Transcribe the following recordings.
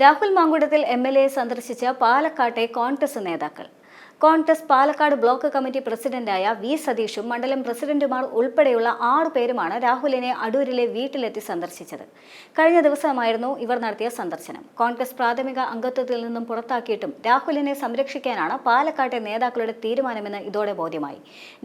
Rahul Mankoottathil M L A സന്ദർശിച്ച പാലക്കാട്ടെ Congress നേതാക്കൾ. കോൺഗ്രസ് പാലക്കാട് ബ്ലോക്ക് കമ്മിറ്റി പ്രസിഡന്റായ വി സതീഷും മണ്ഡലം പ്രസിഡന്റുമാർ ഉൾപ്പെടെയുള്ള ആറു പേരുമാണ് രാഹുലിനെ അടൂരിലെ വീട്ടിലെത്തി സന്ദർശിച്ചത്. കഴിഞ്ഞ ദിവസമായിരുന്നു ഇവർ നടത്തിയ സന്ദർശനം. കോൺഗ്രസ് പ്രാഥമിക അംഗത്വത്തിൽ നിന്നും പുറത്താക്കിയിട്ടും രാഹുലിനെ സംരക്ഷിക്കാനാണ് പാലക്കാട്ടെ നേതാക്കളുടെ തീരുമാനമെന്ന് ഇതോടെ ബോധ്യമായി.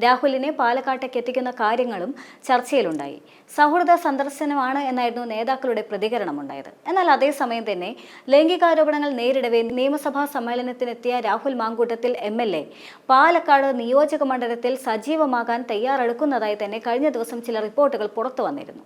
രാഹുലിനെ പാലക്കാട്ടേക്ക് എത്തിക്കുന്ന കാര്യങ്ങളും ചർച്ചയിലുണ്ടായി. സൗഹൃദ സന്ദർശനമാണ് എന്നായിരുന്നു നേതാക്കളുടെ പ്രതികരണമുണ്ടായത്. എന്നാൽ അതേസമയം തന്നെ ലൈംഗികാരോപണങ്ങൾ നേരിടവേ നിയമസഭാ സമ്മേളനത്തിനെത്തിയ Rahul Mankoottathil M. L A. Palakkad നിയോജക മണ്ഡലത്തിൽ സജീവമാകാൻ തയ്യാറെടുക്കുന്നതായി തന്നെ കഴിഞ്ഞ ദിവസം ചില റിപ്പോർട്ടുകൾ പുറത്തു വന്നിരുന്നു.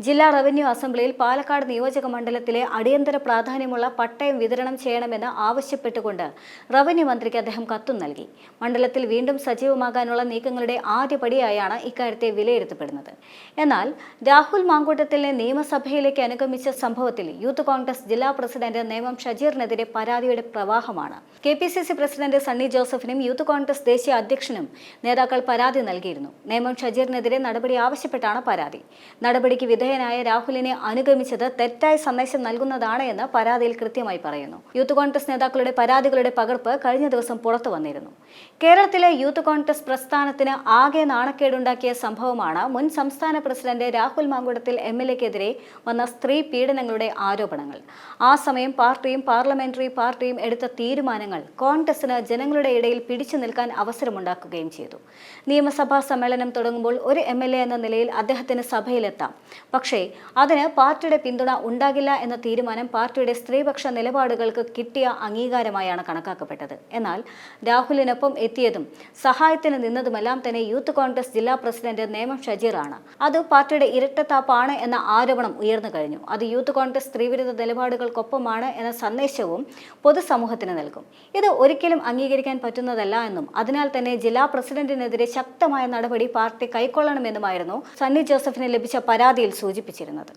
ജില്ലാ റവന്യൂ അസംബ്ലിയിൽ പാലക്കാട് നിയോജക മണ്ഡലത്തിലെ അടിയന്തര പ്രാധാന്യമുള്ള പട്ടയം വിതരണം ചെയ്യണമെന്ന് ആവശ്യപ്പെട്ടുകൊണ്ട് റവന്യൂ മന്ത്രിക്ക് അദ്ദേഹം കത്തും നൽകി. മണ്ഡലത്തിൽ വീണ്ടും സജീവമാകാനുള്ള നീക്കങ്ങളുടെ ആദ്യപടിയായാണ് ഇക്കാര്യത്തെ വിലയിരുത്തപ്പെടുന്നത്. എന്നാൽ രാഹുൽ മാങ്കൂട്ടത്തിലെ നിയമസഭയിലേക്ക് അനുഗമിച്ച സംഭവത്തിൽ യൂത്ത് കോൺഗ്രസ് ജില്ലാ പ്രസിഡന്റ് നേമം ഷജീറിനെതിരെ പരാതിയുടെ പ്രവാഹമാണ്. കെ പ്രസിഡന്റ് സണ്ണി ജോസഫിനും യൂത്ത് കോൺഗ്രസ് ദേശീയ അധ്യക്ഷനും നേതാക്കൾ പരാതി നൽകിയിരുന്നു. നേമം ഷജീറിനെതിരെ നടപടി ആവശ്യപ്പെട്ടാണ് പരാതി. നടപടിക്ക് വിധേയനായ രാഹുലിനെ അനുഗമിച്ചത് തെറ്റായ സന്ദേശം നൽകുന്നതാണ് എന്ന് പരാതിയിൽ കൃത്യമായി പറയുന്നു. യൂത്ത് കോൺഗ്രസ് നേതാക്കളുടെ പരാതികളുടെ പകർപ്പ് കഴിഞ്ഞ ദിവസം പുറത്തു വന്നിരുന്നു. കേരളത്തിലെ യൂത്ത് കോൺഗ്രസ് പ്രസ്ഥാനത്തിന് ആകെ നാണക്കേടുണ്ടാക്കിയ സംഭവമാണ് മുൻ സംസ്ഥാന president Rahul Mankoottathil M L എക്കെതിരെ വന്ന സ്ത്രീ പീഡനങ്ങളുടെ ആരോപണങ്ങൾ. ആ സമയം പാർട്ടിയും പാർലമെന്ററി പാർട്ടിയും എടുത്ത തീരുമാനങ്ങൾ കോൺഗ്രസിന് ജനങ്ങളുടെ ഇടയിൽ പിടിച്ചു നിൽക്കാൻ അവസരമുണ്ടാക്കുകയും ചെയ്തു. നിയമസഭാ സമ്മേളനം തുടങ്ങുമ്പോൾ ഒരു എ എന്ന നിലയിൽ അദ്ദേഹത്തിന് സഭയിലെത്താം. പക്ഷേ അതിന് പാർട്ടിയുടെ പിന്തുണ ഉണ്ടാകില്ല എന്ന തീരുമാനം പാർട്ടിയുടെ സ്ത്രീപക്ഷ നിലപാടുകൾക്ക് കിട്ടിയ അംഗീകാരമായാണ് കണക്കാക്കപ്പെട്ടത്. എന്നാൽ രാഹുലിനൊപ്പം എത്തിയതും സഹായത്തിന് നിന്നതുമെല്ലാം തന്നെ യൂത്ത് കോൺഗ്രസ് ജില്ലാ പ്രസിഡന്റ് നേമം ഷജീറാണ്. അത് പാർട്ടിയുടെ ഇരട്ടത്താപ്പാണ് എന്ന ആരോപണം ഉയർന്നു കഴിഞ്ഞു. അത് യൂത്ത് കോൺഗ്രസ് സ്ത്രീവിരുദ്ധ നിലപാടുകൾക്കൊപ്പമാണ് എന്ന സന്ദേശവും പൊതുസമൂഹത്തിന് നൽകും. ഇത് ഒരിക്കലും അംഗീകരിക്കാൻ പറ്റുന്നതല്ല എന്നും. അതിനാൽ തന്നെ ജില്ലാ പ്രസിഡന്റിനെതിരെ ശക്തമായ നടപടി പാർട്ടി കൈക്കൊള്ളണമെന്നുമായിരുന്നു സണ്ണി ജോസഫിന് ലഭിച്ച പരാതിയിൽ സൂചിപ്പിച്ചിരുന്നത്.